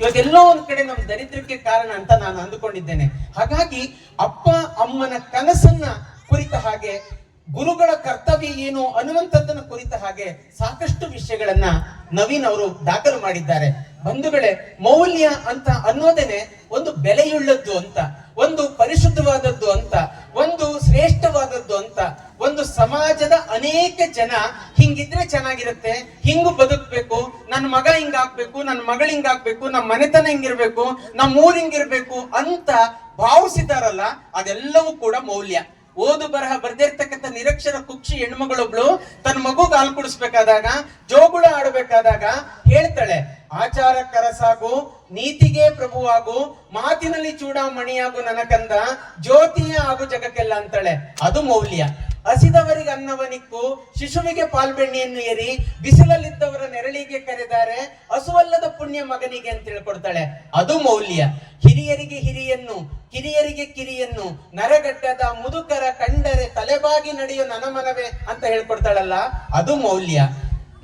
ಇವತ್ತೆಲ್ಲೋ ಒಂದ್ ಕಡೆ ನಮ್ಮ ದರಿದ್ರಕ್ಕೆ ಕಾರಣ ಅಂತ ನಾನು ಅಂದುಕೊಂಡಿದ್ದೇನೆ. ಹಾಗಾಗಿ ಅಪ್ಪ ಅಮ್ಮನ ಕನಸನ್ನ ಕುರಿತ ಹಾಗೆ, ಗುರುಗಳ ಕರ್ತವ್ಯ ಏನು ಅನ್ನುವಂಥದ್ದನ್ನು ಕುರಿತ ಹಾಗೆ ಸಾಕಷ್ಟು ವಿಷಯಗಳನ್ನ ನವೀನ್ ಅವರು ದಾಖಲು ಮಾಡಿದ್ದಾರೆ. ಬಂಧುಗಳೇ, ಮೌಲ್ಯ ಅಂತ ಅನ್ನೋದೇನೆ ಒಂದು ಬೆಲೆಯುಳ್ಳದ್ದು ಅಂತ, ಒಂದು ಪರಿಶುದ್ಧವಾದದ್ದು ಅಂತ, ಒಂದು ಶ್ರೇಷ್ಠವಾದದ್ದು ಅಂತ, ಒಂದು ಸಮಾಜದ ಅನೇಕ ಜನ ಹಿಂಗಿದ್ರೆ ಚೆನ್ನಾಗಿರುತ್ತೆ, ಹಿಂಗ್ ಬದುಕ್ಬೇಕು ನನ್ನ ಮಗ ಹಿಂಗಾಗ್ಬೇಕು ನನ್ನ ಮಗಳು ಹಿಂಗಾಗ್ಬೇಕು ನಮ್ಮ ಮನೆತನ ಹಿಂಗಿರ್ಬೇಕು ನಮ್ಮ ಊರ್ ಹಿಂಗಿರ್ಬೇಕು ಅಂತ ಭಾವಿಸಿದಾರಲ್ಲ, ಅದೆಲ್ಲವೂ ಕೂಡ ಮೌಲ್ಯ. ಓದು ಬರಹ ಬರ್ದಿರ್ತಕ್ಕಂಥ ನಿರಕ್ಷರ ಕುಕ್ಷಿ ಹೆಣ್ಮಗಳೊಬ್ಳು ತನ್ನ ಮಗು ಹಾಲು ಕುಡಿಸ್ಬೇಕಾದಾಗ, ಜೋಗುಳ ಆಡಬೇಕಾದಾಗ ಹೇಳ್ತಾಳೆ, ಆಚಾರ ಕರಸಾಗು, ನೀತಿಗೆ ಪ್ರಭುವಾಗು, ಮಾತಿನಲ್ಲಿ ಚೂಡಾಮಣಿಯಾಗು ನನಕಂದ, ಜ್ಯೋತಿಯ ಆಗು ಜಗಕ್ಕೆಲ್ಲ ಅಂತಾಳೆ. ಅದು ಮೌಲ್ಯ. ಹಸಿದವರಿಗೆ ಅನ್ನವನಿಕ್ಕು, ಶಿಶುವಿಗೆ ಪಾಲ್ಬೆಣ್ಣೆಯನ್ನು ಏರಿ ಬಿಸಿಲಲ್ಲಿದ್ದವರ ನೆರಳಿಗೆ ಕರೆದಾರೆ, ಹಸುವಲ್ಲದ ಪುಣ್ಯ ಮಗನಿಗೆ ಅಂತ ಹೇಳ್ಕೊಡ್ತಾಳೆ. ಅದು ಮೌಲ್ಯ. ಹಿರಿಯರಿಗೆ ಹಿರಿಯನ್ನು, ಕಿರಿಯರಿಗೆ ಕಿರಿಯನ್ನು ನರಗಟ್ಟದ ಮುದುಕರ ಕಂಡರೆ ತಲೆಬಾಗಿ ನಡೆಯೋ ನನಮನವೇ ಅಂತ ಹೇಳ್ಕೊಡ್ತಾಳಲ್ಲ, ಅದು ಮೌಲ್ಯ.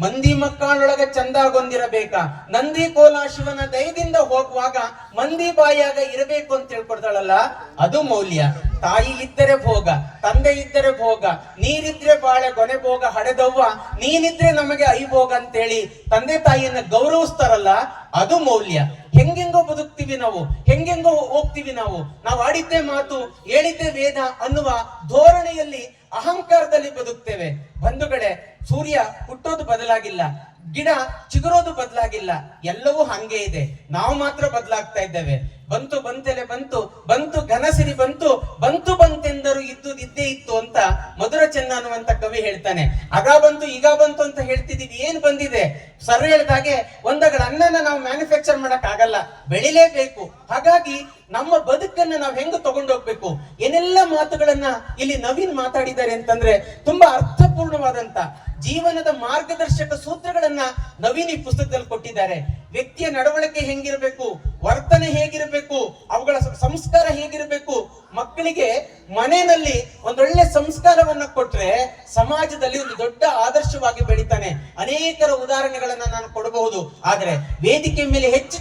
ಮಂದಿ ಮಕ್ಕಳೊಳಗ ಚಂದಾಗೊಂದಿರಬೇಕ ನಂದಿ ಕೋಲ ಶಿವನ ದಯದಿಂದ ಹೋಗುವಾಗ ಮಂದಿ ಬಾಯಾಗ ಇರಬೇಕು ಅಂತ ಹೇಳ್ಕೊಡ್ತಾಳಲ್ಲ, ಅದು ಮೌಲ್ಯ. ತಾಯಿ ಇದ್ದರೆ ಭೋಗ, ತಂದೆ ಇದ್ದರೆ ಭೋಗ, ನೀರಿದ್ರೆ ಬಾಳೆ, ಗೊನೆ ಭೋಗ, ಹಡೆದವ್ವ, ನೀನಿದ್ರೆ ನಮಗೆ ಐ ಭೋಗ ಅಂತೇಳಿ ತಂದೆ ತಾಯಿಯನ್ನ ಗೌರವಿಸ್ತಾರಲ್ಲ, ಅದು ಮೌಲ್ಯ. ಹೆಂಗೆಂಗೋ ಬದುಕ್ತಿವಿ ನಾವು, ಹೆಂಗೆಂಗೋ ಹೋಗ್ತೀವಿ ನಾವು. ನಾವು ಆಡಿದ್ದೆ ಮಾತು, ಹೇಳಿದ್ದೆ ವೇದ ಅನ್ನುವ ಧೋರಣೆಯಲ್ಲಿ ಅಹಂಕಾರದಲ್ಲಿ ಬದುಕ್ತೇವೆ. ಬಂಧುಗಳೇ ಸೂರ್ಯ ಹುಟ್ಟೋದು ಬದಲಾಗಿಲ್ಲ, ಗಿಡ ಚಿಗುರೋದು ಬದಲಾಗಿಲ್ಲ, ಎಲ್ಲವೂ ಹಂಗೆ ಇದೆ. ನಾವು ಮಾತ್ರ ಬದಲಾಗ್ತಾ ಇದ್ದೇವೆ. ಬಂತು ಬಂತೆಲೆ ಬಂತು ಬಂತು ಘನಸಿರಿ ಬಂತು ಬಂತು ಬಂತೆಂದರು ಇದ್ದು ಇದ್ದೇ ಇತ್ತು. ಅಂತ ಮಧುರ ಚೆನ್ನ ಅನ್ನುವಂತ ಕವಿ ಹೇಳ್ತಾನೆ. ಆಗ ಬಂತು, ಈಗ ಬಂತು ಅಂತ ಹೇಳ್ತಿದೀವಿ ಏನ್ ಬಂದಿದೆ? ಸರ್ ಹೇಳಿದಾಗೆ ಒಂದಗಳ ಅನ್ನನ ನಾವು ಮ್ಯಾನುಫ್ಯಾಕ್ಚರ್ ಮಾಡಕ್ ಆಗಲ್ಲ, ಬೆಳಿಲೇಬೇಕು. ಹಾಗಾಗಿ ನಮ್ಮ ಬದುಕನ್ನ ನಾವು ಹೆಂಗ್ ತಗೊಂಡೋಗ್ಬೇಕು? ಏನೆಲ್ಲ ಮಾತುಗಳನ್ನ ಇಲ್ಲಿ ನವೀನ್ ಮಾತಾಡಿದ್ದಾರೆ ಅಂತಂದ್ರೆ ತುಂಬಾ ಅರ್ಥಪೂರ್ಣವಾದಂತ ಜೀವನದ ಮಾರ್ಗದರ್ಶಕ ಸೂತ್ರಗಳನ್ನ ನವೀನ್ ಈ ಪುಸ್ತಕದಲ್ಲಿ ಕೊಟ್ಟಿದ್ದಾರೆ. ವ್ಯಕ್ತಿಯ ನಡವಳಿಕೆ ಹೆಂಗಿರಬೇಕು? ವರ್ತನೆ ಹೇಗಿರಬೇಕು? ಅವುಗಳ ಸಂಸ್ಕಾರ ಹೇಗಿರಬೇಕು? ಮಕ್ಕಳಿಗೆ ಮನೆಯಲ್ಲಿ ಒಂದೊಳ್ಳೆ ಸಂಸ್ಕಾರವನ್ನ ಕೊಟ್ರೆ ಸಮಾಜದಲ್ಲಿ ಒಂದು ದೊಡ್ಡ ಆದರ್ಶವಾಗಿ ಬೆಳಿತಾನೆ. ಅನೇಕರ ಉದಾಹರಣೆಗಳನ್ನ ನಾನು ಕೊಡಬಹುದು. ಆದ್ರೆ ವೇದಿಕೆ ಮೇಲೆ ಹೆಚ್ಚು